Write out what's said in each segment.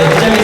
네, 부장님.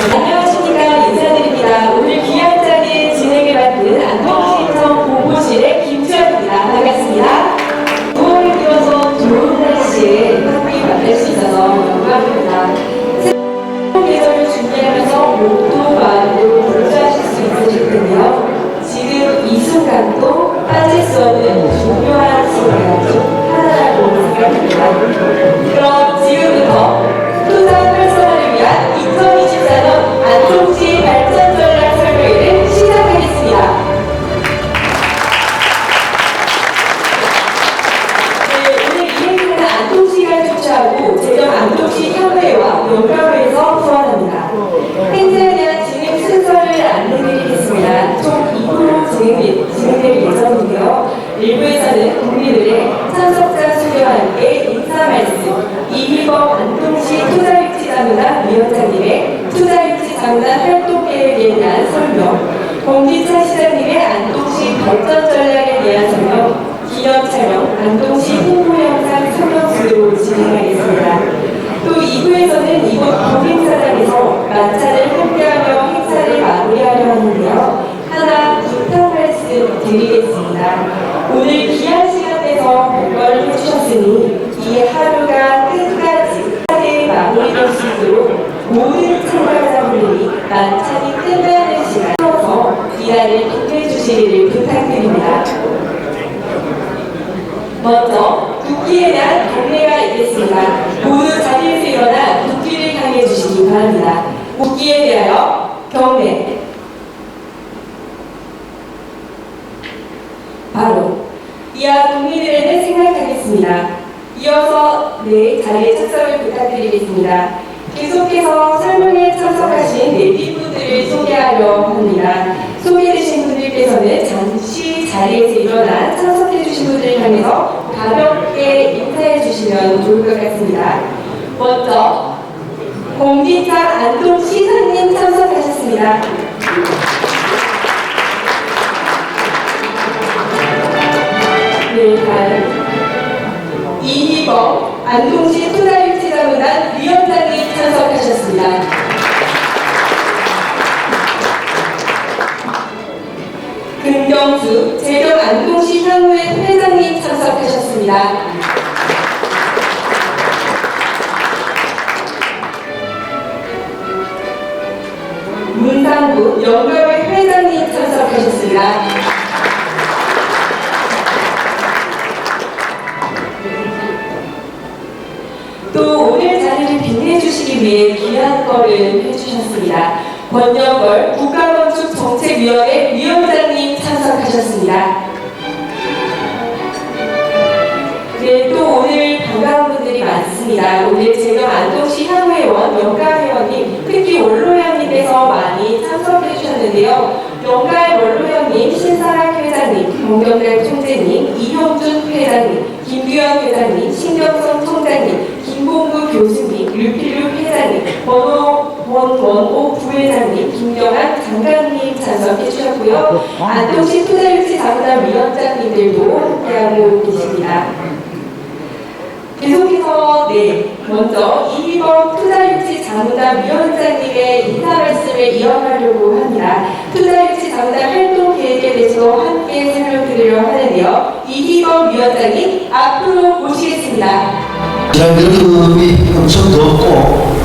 진행하겠습니다. 또 2부에서는 이곳 도림사장에서 만찬을 함께하며 행사를 마무리하려 하는데요. 하나 부탁 말씀 드리겠습니다. 오늘 귀한 시간 내서 별거를 해주셨으니 이 하루가 끝까지 하게 마무리될 수 있도록 모든 참가자분들이 만찬이 끝나는 시간 서서 이날을 빛내주시기를 부탁드립니다. 먼저 국기에 대한 경례가 있겠습니다. 모두 자리에서 일어나 국기를 향해 주시기 바랍니다. 국기에 대하여 경례. 바로 이하 국민들에게 생각하겠습니다. 이어서 네 자리에 착석을 부탁드리겠습니다. 계속해서 설명에 참석하신 내비분들을 소개하려 합니다. 소개되신 분들께서는 잠시 자리에서 일어나 참석해주신 분들을 향해서 가볍게 인사해 주시면 좋을 것 같습니다. 먼저 공기차 안동 시장님 참석하셨습니다. 네, 다음 이희범 안동시 투자유치자문단 위원장님 참석하셨습니다. 금경수 재경 안동시 향후회 회장님 참석하셨습니다. 문상구 영감회 회장님 참석하셨습니다. 또 오늘 자리를 빛내주시기 위해 귀한 거를 해주셨습니다. 권영걸 국가건축정책위원회 위원장님 참석하셨습니다. 많습니다. 오늘 제가 안동시 향후회원, 영가회원님, 특히 원로회원님께서 많이 참석해 주셨는데요. 영가의 원로회원님, 신사락 회장님, 정경달 총재님, 이형준 회장님, 김규현 회장님, 신경성 총장님, 김봉구 교수님, 류필루 회장님, 원호 원원호 부회장님, 김경환 장관님 참석해 주셨고요. 안동시 투자유치 자문단 위원장님들도 함께하고 계십니다. 계속해서 네 먼저 이희범 투자유치 자문단 위원장님의 인사 말씀을 이어가려고 합니다. 투자유치 자문단 활동 계획에 대해서 함께 설명드리려 하는데요. 이희범 위원장님 앞으로 모시겠습니다. 지난 여름이 엄청 덥고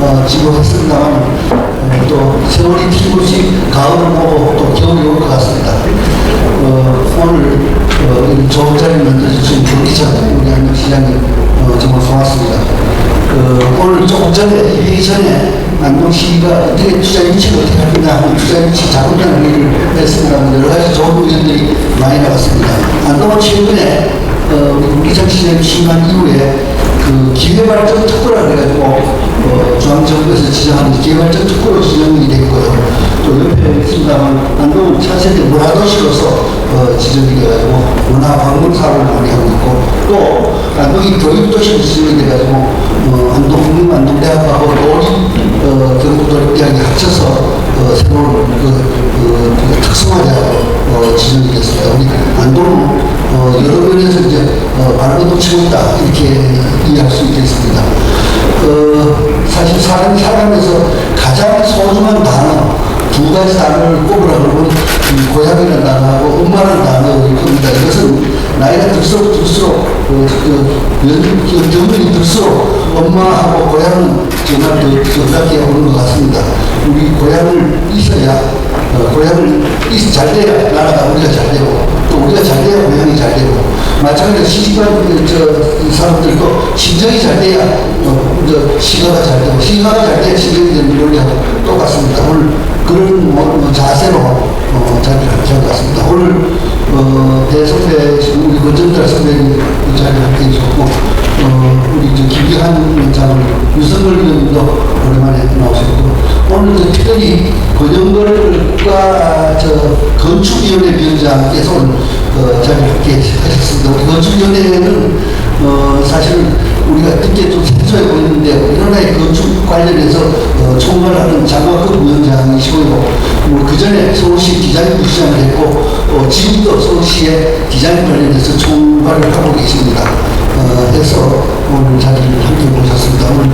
어, 지금 했습니다만 어, 또 세월이 튀고씩 가을을 보고 또 겨울이 올 것 같습니다. 어, 오늘 어, 이 좋은 자리 만들어주신 경기장 우리 한명 시장님 어, 정말 고맙습니다. 어, 오늘 조금 전에 회의 전에 안동시가 어떻게 투자 유치를 어떻게 할 거냐 하는 투자 유치 자문단 회의를 했습니다. 여러 가지 좋은 의견들이 많이 나왔습니다. 안동은 최근에 어, 우리 시장이 취임한 이후에 그 기회발전 특구라 그래가지고 어, 중앙정부에서 지정하는 기회발전 특구로 지정이 됐고요. 또 옆에 있습니다만 안동 차세대 문화도시로서 어, 지정이 돼가지고 문화관광사업을 많이 하고 있고 또 안동이 교육도시로 지정이 돼가지고 어, 안동 국립 안동대학하고 노리 어, 경북도립대학이 합쳐서 어, 새로운 그, 그, 그 특성화대학으로 어, 지정이 됐습니다. 우리 안동 치고 있다 이렇게 이해할 수 있겠습니다. 어, 사실 사람이 살아가면서 가장 소중한 단어 두 가지 단어를 꼽으라 그러면 이 고향이라는 단어하고 엄마라는 단어일 겁니다. 이것은 나이가 들수록 들수록 어, 그, 연, 그, 들수록 엄마하고 고향은 정말 더 가깝게 오는 것 같습니다. 우리 고향을 있어야 어, 고향을 있- 잘 돼야 나라가 우리가 잘 되고 또 우리가 잘 돼야 고향이 잘 되고 마찬가지로 시집간 그, 저, 이 사람들도 심정이 잘 돼야 어, 저, 시가가 잘 되고 시가가 잘 돼야 심정이 되는 논리하고 똑같습니다. 오늘 그런 뭐, 뭐 자세로 어, 자리를 것 같습니다. 오늘 어, 지금 우리 권정달 선배님 이 자리를 함께 해주셨고 어, 우리 저 김기한 위원장을 유성걸 의원님도 오랜만에 나오셨고 오늘 그 특별히 권영걸과 저 건축 건축위원회 위원장께서 오늘 어, 자리에 함께 하셨습니다. 건축위원회는 어, 사실은 우리가 듣기에 좀 생소해 보이는데 일어나의 건축 관련해서 어, 총괄하는 장관급 위원장이시고요. 뭐, 그 전에 서울시 디자인 부 시장이 됐고 어, 지금도 서울시의 디자인 관련해서 총괄을 하고 계십니다. 어, 해서 오늘 자리를 함께 모셨습니다. 오늘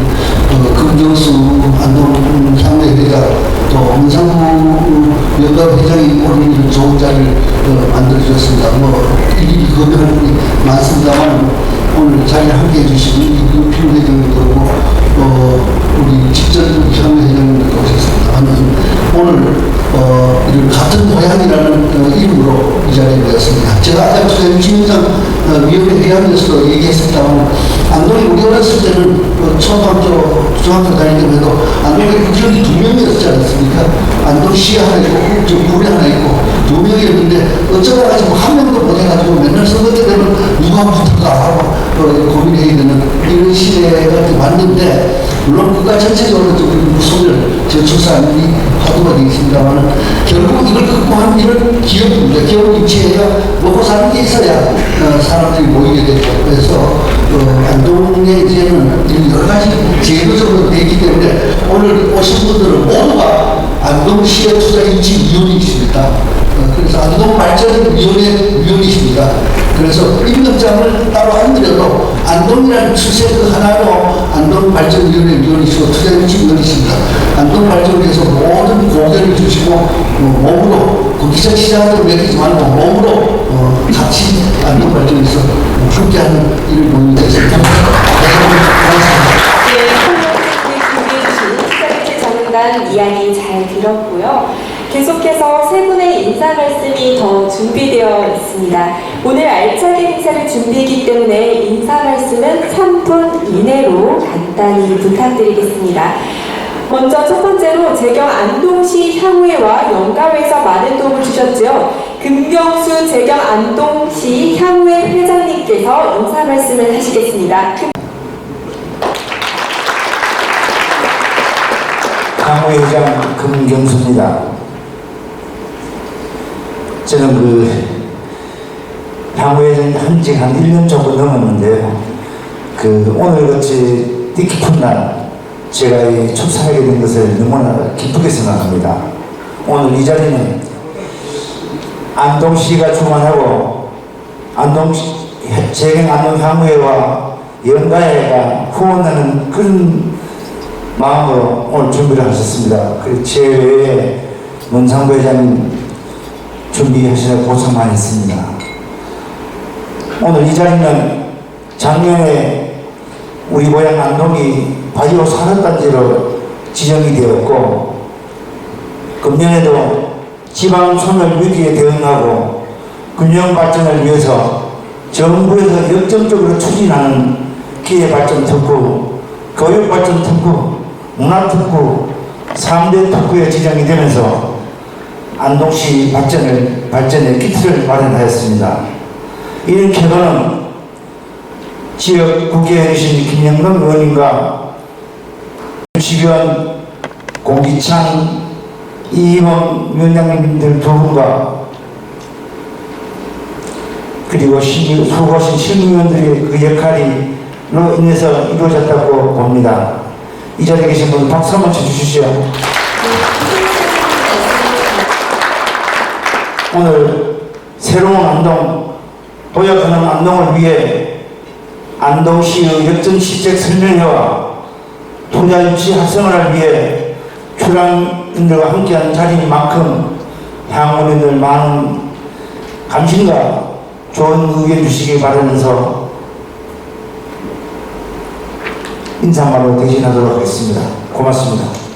어, 금경수 안동 상무회장 또 문상무 연가 회장이 오늘 좋은 자리를 어, 만들어주셨습니다. 뭐 일일이 거명하는 분이 많습니다만 오늘 자리에 함께 해주신 이필 회장님도 그렇고 어, 우리 직전 향후 회장님도 오셨습니다. 오늘 어, 같은 고향이라는 어, 이름으로 이 자리에 모였습니다. 제가 아까 그 김인상 어, 위원회 회의하면서도 얘기했습니다만 안동이 우리 어렸을 때는 어, 초등학교, 중학교 다닐 때에도 안동에 국회의원이 두 명이었지 않습니까? 안동시에 하나 있고 저 구에 하나 있고 두 명이었는데 어쩌다 가지고 한 명도 못 해가지고 맨날 선거 때 되면 누가 붙을까 하고 어, 고민해야 되는 이런 시대가 왔는데 물론 국가 전체적으로 좀 소멸, 저출산이 화두가 되어 있습니다만 결국 이걸 극복하는 이런 기업입니다. 기업 유치해야 먹고 사는 게 있어야 어, 사람들이 모이게 되고 그래서 어, 안동에 이제는 여러 가지 제도적으로 되어 있기 때문에 오늘 오신 분들은 모두가 안동시의 투자 유치 위원이십니다. 어, 그래서 안동 발전 위원회 위원이십니다. 그래서 임명장을 따로 안 드려도 안동이라는 추세 그 하나로 안동 발전위원회 위원이시고 투자유치 위원이십니다. 안동 발전위에서 모든 고개를 주시고 어, 몸으로 그 기자 시장으로 맡기지 말고 몸으로 어, 같이 안동 발전에서 함께하는 일을 모임이 되겠습니다. 계속해서 세 분의 인사 말씀이 더 준비되어 있습니다. 오늘 알차게 행사를 준비했기 때문에 인사 말씀은 3분 이내로 간단히 부탁드리겠습니다. 먼저 첫 번째로 재경 안동시 향후회와 연가회에서 많은 도움을 주셨죠. 금경수 재경 안동시 향후회 회장님께서 인사 말씀을 하시겠습니다. 강호회장 금경수입니다. 저는 그 향후회장 한지 한 1년 정도 넘었는데요. 그 오늘같이 뜻깊은 날 제가 이 출산하게 된 것을 너무나 기쁘게 생각합니다. 오늘 이 자리는 안동시가 주관하고 안동 재경 안동 향후회와 연가회가 후원하는 그런 마음으로 오늘 준비를 하셨습니다. 그리고 제 외에 문상부 회장님 준비하시느라 고생 많이 했습니다. 오늘 이 자리는 작년에 우리 고향 안동이 바이오 산업단지로 지정이 되었고 금년에도 지방 소멸 위기에 대응하고 균형 발전을 위해서 정부에서 역점적으로 추진하는 기회 발전 특구, 교육 발전 특구, 문화 특구, 3대 특구에 지정이 되면서 안동시 발전을, 발전의 기틀을 마련하였습니다. 이런 결과는 지역 국회에 계신 김영근 의원님과 주시변 공기창 이임원 위원장님들 두 분과 그리고 시- 수고하신 실무위원들의 그 역할이로 인해서 이루어졌다고 봅니다. 이 자리에 계신 분 박수 한번 쳐주시죠. 오늘 새로운 안동, 도약하는 안동을 위해 안동시의 역전 시책 설명회와 투자 유치 활성화를 위해 출항인들과 함께하는 자리인 만큼 향후인들 많은 감심과 좋은 의견 주시기 바라면서 인사말로 대신하도록 하겠습니다. 고맙습니다.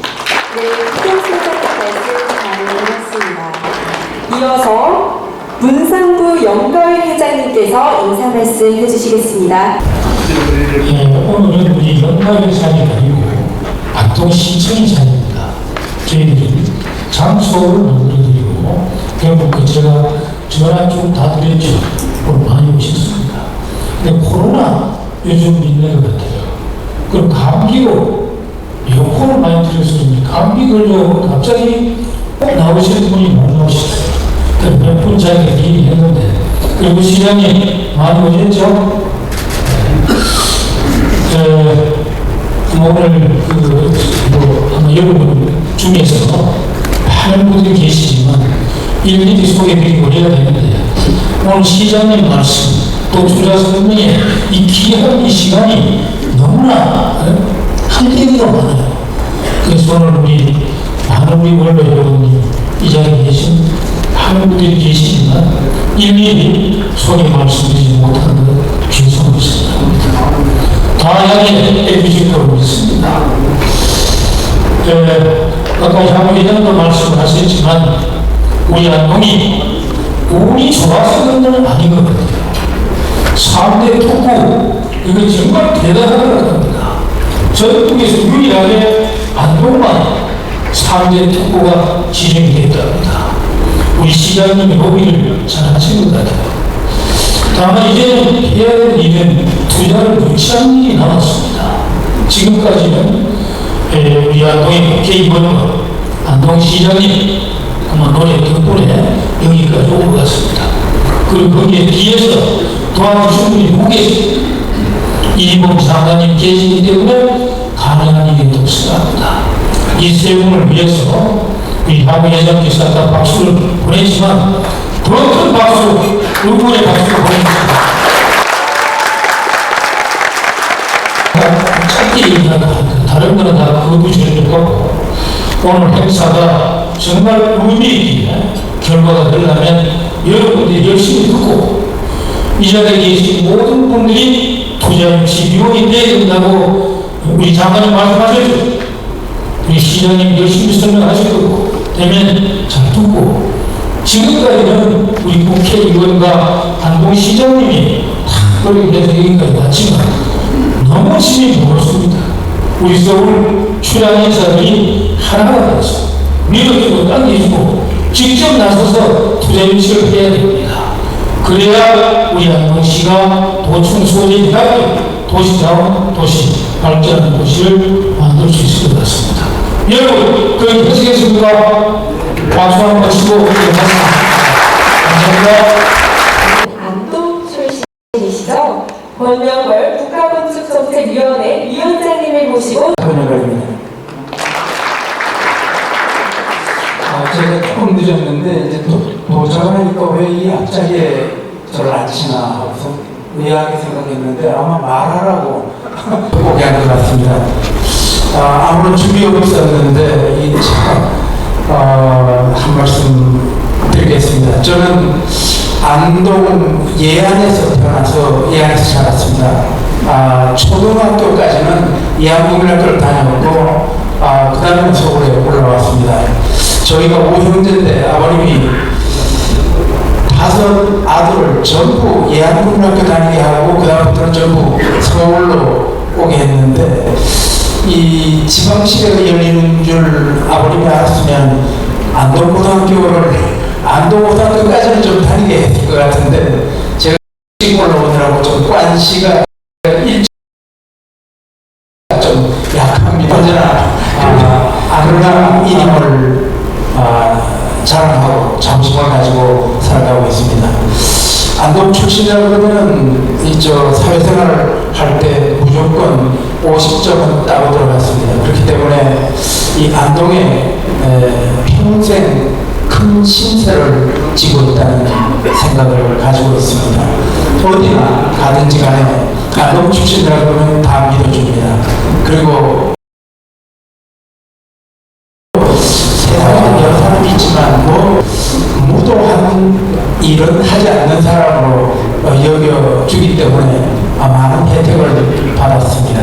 이어서 문상부 연가회 회장님께서 인사 말씀 해주시겠습니다. 예, 오늘은 우리 연가의 산이 아니고 안동시청의 산입니다. 저희들이 장소를 만들어드리고 결국 그 제가 전화 좀다 드렸죠. 오늘 많이 오셨습니다. 근데 코로나 요즘 있는 것 같아요. 그럼 감기로 에어컨을 많이 들였으니 감기 걸려 갑자기 꼭 나오시는 분이 못 나오셨 그몇 분 자리에 기임했는데 그리고 시장이 많이 오셨죠? 에, 오늘 그, 뭐, 아마 여러분 중에서 많은 분들이 계시지만 일일이 소개드리고 해야 되는데 오늘 시장님 말씀 또 주자 설명에 이 귀한 이 시간이 너무나 할 얘기가 많아요. 그래서 오늘 우리 많은 우리 원로 여러분이 이 자리에 계신 분들이 계시지만 일일이 소개 말씀드리지 못하는 것 죄송합니다. 다양하게 거로 믿습니다. 에, 아까 회장도 말씀하셨지만 우리 안동이 운이 좋아서 그런 건 아니거든요. 3대 특구 이거 정말 대단한 겁니다. 전국에서 유일하게 안동만 3대 특구가 지정이 됐답니다. 우리 시장님이 로비를 잘 하신 것 같아요. 다만 이제는 해야 될 일은 투자를 유치하는 일이 남았습니다. 지금까지는 에, 우리 안동의 국회의원은 안동시장님 아마 노래 덕분에 여기까지 온 것 같습니다. 그리고 거기에 뒤에서 도와주신 분이 못 계십니다. 이봉 장관님 계시기 때문에 가능한 일이 없습니다. 이 세움을 위해서 박 회장께서 아까 박수를 보내지만 더 큰 박수, 응원의 박수를 보내주십니다. 짧게 얘기하다 다른 거는 다 거부절을 거고 오늘 행사가 정말 의미 있게 결과가 되려면 여러분들이 열심히 듣고 이 자리에 계신 모든 분들이 투자 유치 비용이 돼야 된다고 우리 장관님 말씀하셨죠. 우리 시장님 열심히 설명하실 거고 잘 듣고 지금까지는 우리 국회의원과 안동시장님이 다 그렇게 해서 여기까지 왔지만 너무 심히 모르습니다. 우리 서울 출연 인사들이 하나가 돼서 밀어주고 당겨주고 직접 나서서 투자 유치를 해야 됩니다. 그래야 우리 안동시가 도청 소재 대학교 도시자원 도시 발전하는 도시를 만들 수 있을 것 같습니다. 여러분, 그렇게 하시겠습니까? 박수 한번 치고. 감사합니다. 안동 출신이시죠? 권명걸 국가건축정책위원회 위원장님을 모시고 번역입니다. 아, 제가 조금 늦었는데 이제 도, 도착을 하니까 왜 이 앞자리에 저를 앉히나 하고서 의아하게 생각했는데 아마 말하라고 보게 한것 같습니다. 아, 아무런 준비 없었는데 이 참, 어, 한 말씀 드리겠습니다. 저는 안동 예안에서 태어나서 예안에서 자랐습니다. 아, 초등학교까지는 예안국민학교를 다녔고 아, 그 다음에 서울에 올라왔습니다. 저희가 오형제인데 아버님이 다섯 아들을 전부 예안국민학교 다니게 하고 그 다음부터는 전부 서울로 오게 했는데 이 지방시대가 열리는 줄 아버님이 알았으면 안동고등학교를 안동고등학교까지는 좀 다니게 했을 것 같은데 제가 일찍 올라오느라고 좀 관시가 어디나 가든지 간에 안동 출신이라고 그러면 다 믿어줍니다. 그리고 세상에 여러 사람이 있지만 뭐 무도한 일은 하지 않는 사람으로 어, 여겨주기 때문에 아, 많은 혜택을 받았습니다.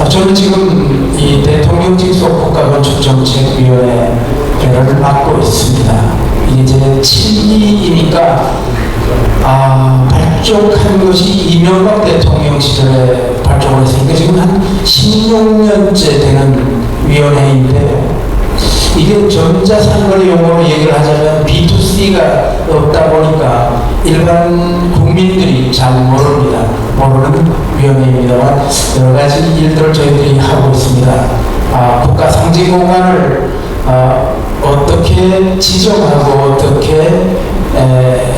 아, 저는 지금 이 대통령직 속 국가건축정책위원회를 맡고 있습니다. 이게 제 7기이니까 아, 발족한 것이 이명박 대통령 시절에 발족을 했으니까 지금 한 16년째 되는 위원회인데 이게 전자상거래 용어로 얘기를 하자면 B2C가 없다 보니까 일반 국민들이 잘 모릅니다. 모르는 위원회입니다만 여러 가지 일들을 저희들이 하고 있습니다. 아, 국가 상징 공간을 아, 어떻게 지정하고 어떻게 에, 에,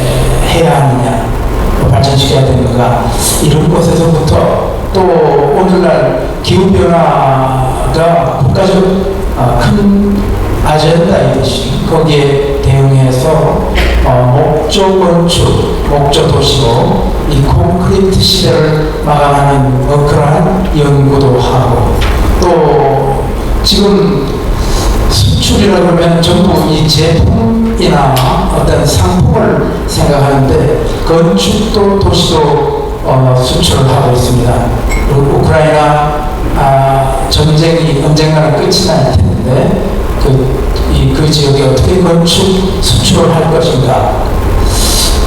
해야 하느냐, 또 발전시켜야 되는가 이런 것에서부터 또 오늘날 기후 변화가 국가적 어, 큰 아젠다이듯이 거기에 대응해서 어, 목조 건축, 목조 도시로 이 콘크리트 시대를 마감하는 어, 그러한 연구도 하고 또 지금 수출이라 그러면 전부 이 제품 이나 어떤 상품을 생각하는데 건축도 도시도 어, 수출을 하고 있습니다. 그리고 우크라이나 아, 전쟁이 언젠가는 끝이 날 텐데 그, 이, 그 지역에 어떻게 건축 수출을 할 것인가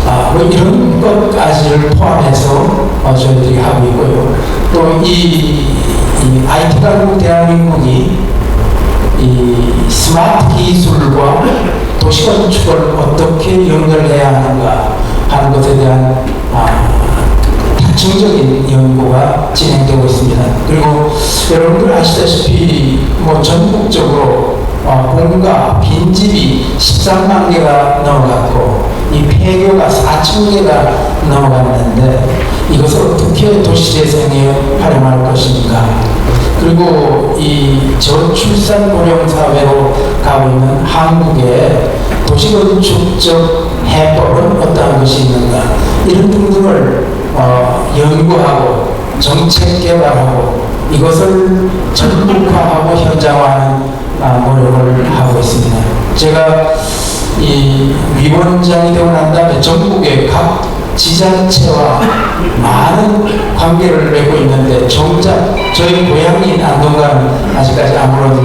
아, 뭐 이런 것까지를 포함해서 어, 저희들이 하고 있고요. 또이 IT 강국 대한민국이 이 스마트 기술과 도시 건축을 어떻게 연결해야 하는가 하는 것에 대한 아, 다층적인 연구가 진행되고 있습니다. 그리고 여러분들 아시다시피 뭐 전국적으로 어, 공가 빈집이 13만 개가 넘어갔고 이 폐교가 4천 개가 넘어갔는데 이것을 어떻게 도시 재생에 활용할 것인가 그리고 이 저출산 고령 사회로 가고 있는 한국의 도시건축적 해법은 어떠한 것이 있는가 이런 등등을 어, 연구하고 정책 개발하고 이것을 전국화하고 현장화하는 아, 노력을 하고 있습니다. 제가 이 위원장이 되고 난 다음에 전국의 각 지자체와 많은 관계를 맺고 있는데 정작 저희 고향인 안동과는 아직까지 아무런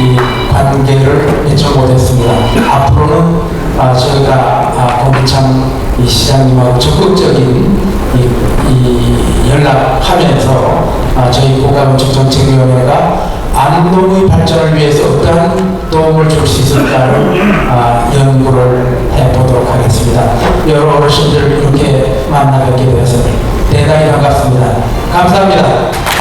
이 관계를 맺지 못했습니다. 앞으로는 아, 저희가 아, 공기참 이 시장님하고 적극적인 이, 이 연락하면서 아, 저희 고가건축정책위원회가 안동의 발전을 위해서 어떠한 도움을 줄 수 있을까를 아, 연구를 해보도록 하겠습니다. 여러 어르신들 이렇게 만나 뵙게 되어서 대단히 반갑습니다. 감사합니다.